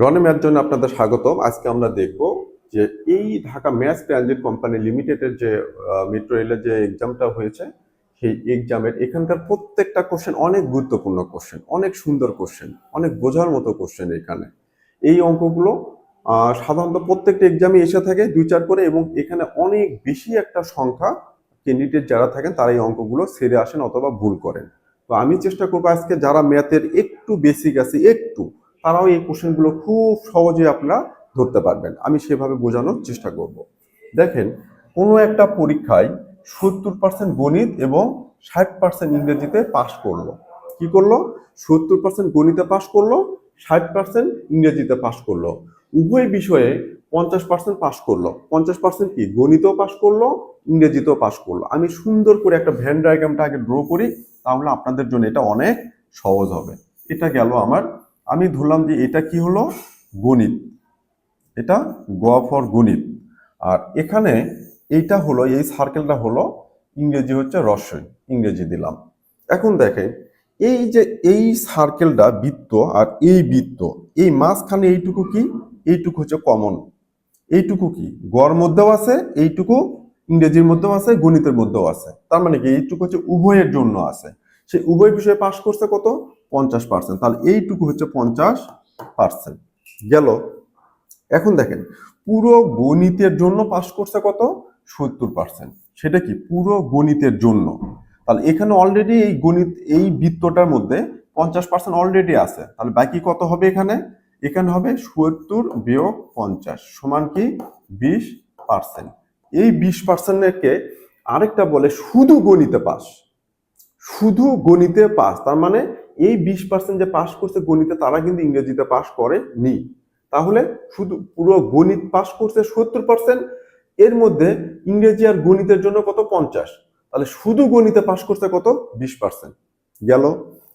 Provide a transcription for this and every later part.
রনে math জন্য আপনাদের স্বাগতম। আজকে আমরা দেখব যে এই ঢাকা ম্যাথ ট্রানজিট কোম্পানি লিমিটেডের যে মেট্রো রেলের যে এক্সামটা হয়েছে, সেই এক্সামের এখানকার প্রত্যেকটা কোশ্চেন অনেক গুরুত্বপূর্ণ কোশ্চেন অনেক সুন্দর কোশ্চেন অনেক বোঝার মতো কোশ্চেন এখানে। এই অঙ্কগুলো সাধারণত প্রত্যেকটা এক্সামে এসে থাকে দুই চার করে এবং এখানে অনেক বেশি একটা সংখ্যা ক্যান্ডিডেট যারা থাকেন, তারা এই অঙ্কগুলো সেরে আসেন অথবা ভুল করেন। তো আমি চেষ্টা করব আজকে যারা ম্যাথের একটু বেসিক আছে, একটু তারাও এই কোশ্চেনগুলো খুব সহজে আপনারা ধরতে পারবেন। আমি সেভাবে বোঝানোর চেষ্টা করব। দেখেন, কোনো একটা পরীক্ষায় সত্তর পার্সেন্ট গণিত এবং ষাট পার্সেন্ট ইংরেজিতে পাশ করল। কি করল? সত্তর পার্সেন্ট গণিতে পাশ করল, ষাট পার্সেন্ট ইংরেজিতে পাশ করল। উভয় বিষয়ে পঞ্চাশ পার্সেন্ট পাশ করল। পঞ্চাশ পার্সেন্ট কি? গণিতেও পাশ করল, ইংরেজিতেও পাশ করল। আমি সুন্দর করে একটা ভ্যান ডায়াগ্রামটা আগে ড্র করি, তাহলে আপনাদের জন্য এটা অনেক সহজ হবে। এটা গেল আমার আমি ধরলাম যে এটা কি হলো? গণিত। এটা গ ফর গণিত। আর এখানে এইটা হলো, এই সার্কেলটা হলো ইংরেজি হচ্ছে রসই ইংরেজি দিলাম। এখন দেখেন, এই যে এই সার্কেলটা বৃত্ত আর এই বৃত্ত, এই মাঝখানে এইটুকু কি? এইটুকু হচ্ছে কমন এইটুকু কি? গড় মধ্যেও আছে, এইটুকু ইংরেজির মধ্যেও আছে, গণিতের মধ্যেও আছে। তার মানে কি? এইটুকু হচ্ছে উভয়ের জন্য আছে। সে উভয় বিষয়ে পাশ করছে কত? পঞ্চাশ পার্সেন্ট তাহলে এইটুকু হচ্ছে পঞ্চাশ পার্সেন্ট গেল। এখন দেখেন, পুরো গণিতের জন্য পাশ করছে কত? সত্তর পার্সেন্ট সেটা কি? পুরো গণিতের জন্য। তাহলে এখানে অলরেডি এই গণিত, এই বৃত্তটার মধ্যে পঞ্চাশ পার্সেন্ট অলরেডি আছে। তাহলে বাকি কত হবে এখানে? এখানে হবে সত্তর বিয়োগ পঞ্চাশ সমান কি? বিশ পার্সেন্ট এই বিশ পার্সেন্টকে আরেকটা বলে শুধু গণিতে পাস শুধু গণিতে পাস তার মানে এই বিশ পার্সেন্ট যে পাশ করছে গণিতে, তারা কিন্তু ইংরেজিতে পাশ করে নি তাহলে শুধু পুরো গণিত পাশ করছে সত্তর পার্সেন্ট এর মধ্যে ইংরেজি আর গণিতের জন্য কত পঞ্চাশ? তাহলে শুধু গণিতে পাশ করছে কত? বিশ পার্সেন্ট গেল।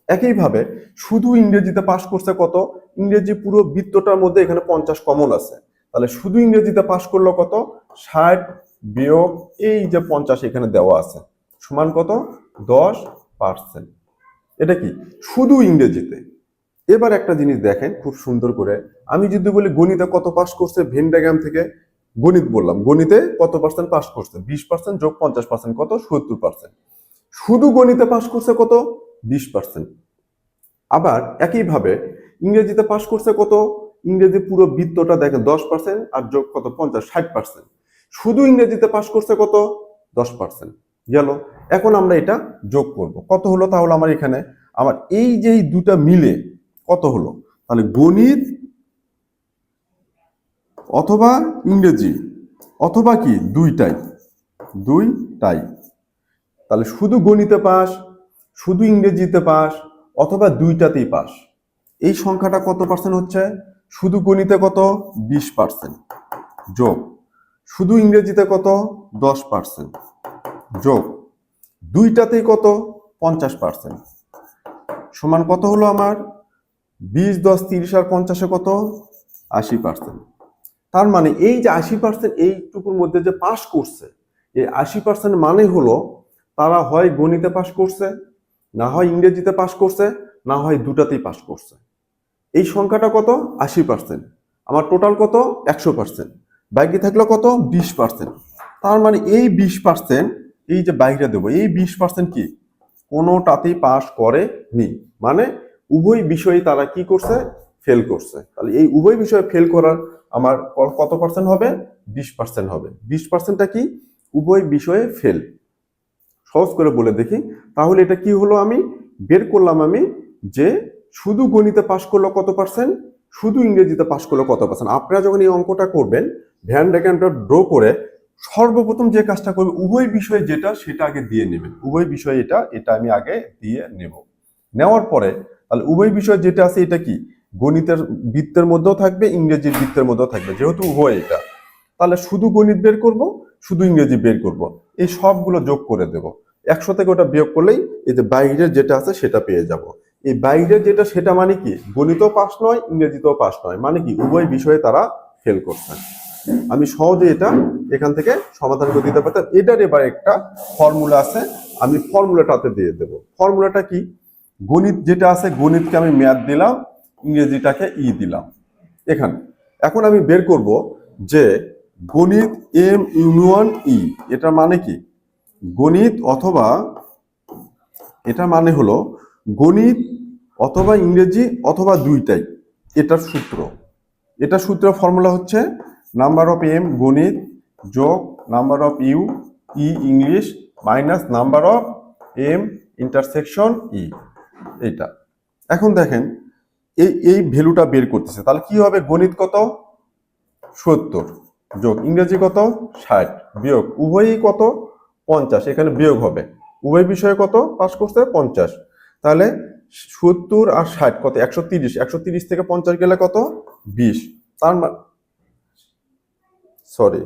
একইভাবে শুধু ইংরেজিতে পাশ করছে কত? ইংরেজি পুরো বৃত্তটার মধ্যে এখানে পঞ্চাশ কমন আছে। তাহলে শুধু ইংরেজিতে পাশ করল কত? ষাট বিয়োগ এই যে পঞ্চাশ এখানে দেওয়া আছে। সমান কত? দশ পার্সেন্ট এটা কি? শুধু ইংরেজিতে। এবার একটা জিনিস দেখেন খুব সুন্দর করে। আমি যদি বলি গণিতে কত পাস করছে ভেন্ডাগ্রাম থেকে গণিত বললাম। গণিতে কত পার্সেন্ট পাস করছে? বিশ পার্সেন্ট যোগ পঞ্চাশ পার্সেন্ট কত? সত্তর পার্সেন্ট শুধু গণিতে পাস করছে কত? বিশ পার্সেন্ট আবার একইভাবে ইংরেজিতে পাস করছে কত? ইংরেজি পুরো বৃত্তটা দেখেন, দশ পার্সেন্ট আর যোগ কত? পঞ্চাশ, ষাট পার্সেন্ট শুধু ইংরেজিতে পাস করছে কত? দশ পার্সেন্ট গেল। এখন আমরা এটা যোগ করব। কত হলো? তাহলে আমার এখানে আমার এই যে দুটা মিলে কত হলো? তাহলে গণিত অথবা ইংরেজি অথবা কি? দুইটাই। দুইটাই। তাহলে শুধু গণিতে পাস, শুধু ইংরেজিতে পাস, অথবা দুইটাতেই পাস। এই সংখ্যাটা কত পার্সেন্ট হচ্ছে? শুধু গণিতে কত? বিশ পার্সেন্ট যোগ। শুধু ইংরেজিতে কত? দশ পার্সেন্ট যোগ। দুইটাতেই কত? পঞ্চাশ পার্সেন্ট সমান কত হলো আমার? বিশ, দশ, তিরিশ আর পঞ্চাশে কত? আশি পার্সেন্ট তার মানে এই যে আশি পার্সেন্ট এইটুকুর মধ্যে যে পাশ করছে, এই আশি পার্সেন্ট মানে হলো তারা হয় গণিতে পাশ করছে, না হয় ইংরেজিতে পাশ করছে, না হয় দুটাতেই পাশ করছে। এই সংখ্যাটা কত? আশি পার্সেন্ট আমার টোটাল কত? একশো পার্সেন্ট বাকি থাকল কত? বিশ পার্সেন্ট তার মানে এই বিশ পার্সেন্ট এই যে বাইরে দেবো, এই বিশ পার্সেন্ট কি? কোনোটাতেই পাশ করে নি। মানে উভয় বিষয়ে তারা কি করছে? ফেল করছে। তাহলে এই উভয় বিষয়ে ফেল করার আমার কত পার্সেন্ট হবে? বিশ পার্সেন্ট হবে। বিশ পার্সেন্টটা কি? উভয় বিষয়ে ফেল সহজ করে বলে দেখি। তাহলে এটা কি হলো আমি? বের করলাম আমি যে শুধু গণিতে পাশ করল কত পার্সেন্ট শুধু ইংরেজিতে পাশ করল কত পার্সেন্ট আপনারা যখন এই অঙ্কটা করবেন ভ্যান ডেকানটা ড্র করে সর্বপ্রথম যে কাজটা করবে, উভয় বিষয়ে যেটা, সেটা আগে দিয়ে নেবেন। উভয় বিষয় এটা এটা আমি আগে দিয়ে নেব। নেওয়ার পরে, তাহলে উভয় বিষয় যেটা আছে, এটা কি? গণিতের বৃত্তের মধ্যেও থাকবে, ইংরেজির বৃত্তের মধ্যেও থাকবে, যেহেতু উভয় এটা। তাহলে শুধু গণিত বের করব, শুধু ইংরেজি বের করব। এই সবগুলো যোগ করে দেব। একশো থেকে ওটা বিয়োগ করলেই এই যে বাইরের যেটা আছে, সেটা পেয়ে যাব। এই বাইরের যেটা, সেটা মানে কি? গণিতও পাস নয়, ইংরেজিতেও পাস নয়। মানে কি? উভয় বিষয়ে তারা ফেল করছে। আমি সহজে এটা এখান থেকে সমাধান করে দিতে পারতাম। এটার এবার একটা ফর্মুলা আছে, আমি ফর্মুলাটাতে দিয়ে দেব। ফর্মুলাটা কি? গণিত যেটা আছে, গণিতকে আমি ম্যাথ দিলাম, ইংরেজিটাকে ই দিলাম। এখানে। এখন আমি বের করব যে গণিত এম ইউনিয়ন ই এটা মানে কি? গণিত অথবা এটা মানে হলো গণিত অথবা ইংরেজি অথবা দুইটাই। এটার সূত্র। এটা সূত্র ফর্মুলা হচ্ছে নাম্বার অফ এম গণিত যোগ number of U E English minus number of M intersection E. এইটা। এখন দেখেন, এই এই ভ্যালুটা বের করতেছে। তাহলে কি হবে? গণিত কত? সত্তর। যোগ ইংরেজি কত? ষাট। বিয়োগ উভয়ই কত? পঞ্চাশ। এখানে বিয়োগ হবে। উভয় বিষয়ে কত? পাস করছে পঞ্চাশ। তাহলে সত্তর আর ষাট কত? একশো তিরিশ। একশো তিরিশ থেকে পঞ্চাশ গেলে কত? বিশ। তার সরি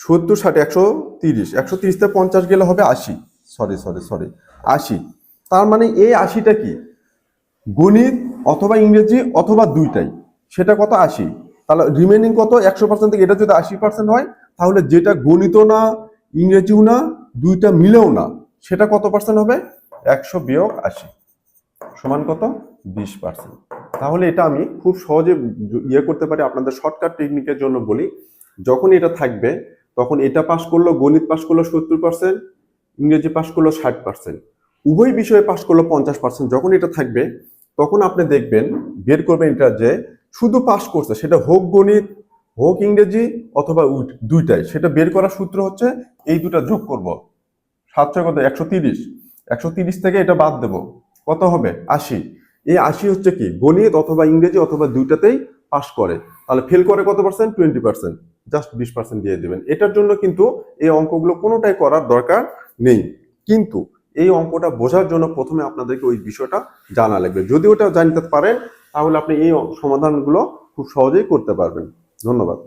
সত্তর, ষাট, একশো তিরিশ একশো তিরিশ থেকে পঞ্চাশ গেলে হবে আশি। সরি সরি সরি আশি। তার মানে এই আশিটা কি? গণিত অথবা ইংরেজি অথবা দুইটাই। সেটা কত? আশি। তাহলে রিমেনিং কত? একশো পার্সেন্ট থেকে এটা যদি আশি পার্সেন্ট হয়, তাহলে যেটা গণিত না, ইংরেজিও না, দুইটা মিলেও না, সেটা কত পার্সেন্ট হবে? একশো বিয়োগ আশি। সমান কত? বিশ পার্সেন্ট তাহলে এটা আমি খুব সহজে ইয়ে করতে পারি, আপনাদের শর্টকাট টেকনিকের জন্য বলি। যখন এটা থাকবে, তখন এটা পাশ করল, গণিত পাশ করল সত্তর পার্সেন্ট ইংরেজি পাশ করল ষাট পার্সেন্ট উভয় বিষয়ে পাশ করল পঞ্চাশ পার্সেন্ট যখন এটা থাকবে, তখন আপনি দেখবেন, বের করবেন এটা যে শুধু পাশ করছে, সেটা হোক গণিত, হোক ইংরেজি অথবা দুইটাই। সেটা বের করার সূত্র হচ্ছে, এই দুটা যোগ করব। সাতশো কত? একশো তিরিশ। একশো তিরিশ থেকে এটা বাদ দেব। কত হবে? আশি। এই আশি হচ্ছে কি? গণিত অথবা ইংরেজি অথবা দুইটাতেই পাশ করে। তাহলে ফেল করে কত পার্সেন্ট টোয়েন্টি পার্সেন্ট জাস্ট বিশ পার্সেন্ট দিয়ে দেবেন। এটার জন্য কিন্তু এই অঙ্কগুলো কোনোটাই করার দরকার নেই। কিন্তু এই অঙ্কটা বোঝার জন্য প্রথমে আপনাদেরকে ওই বিষয়টা জানা লাগবে। যদি ওটা জানতে পারেন, তাহলে আপনি এই সমাধানগুলো খুব সহজেই করতে পারবেন। ধন্যবাদ।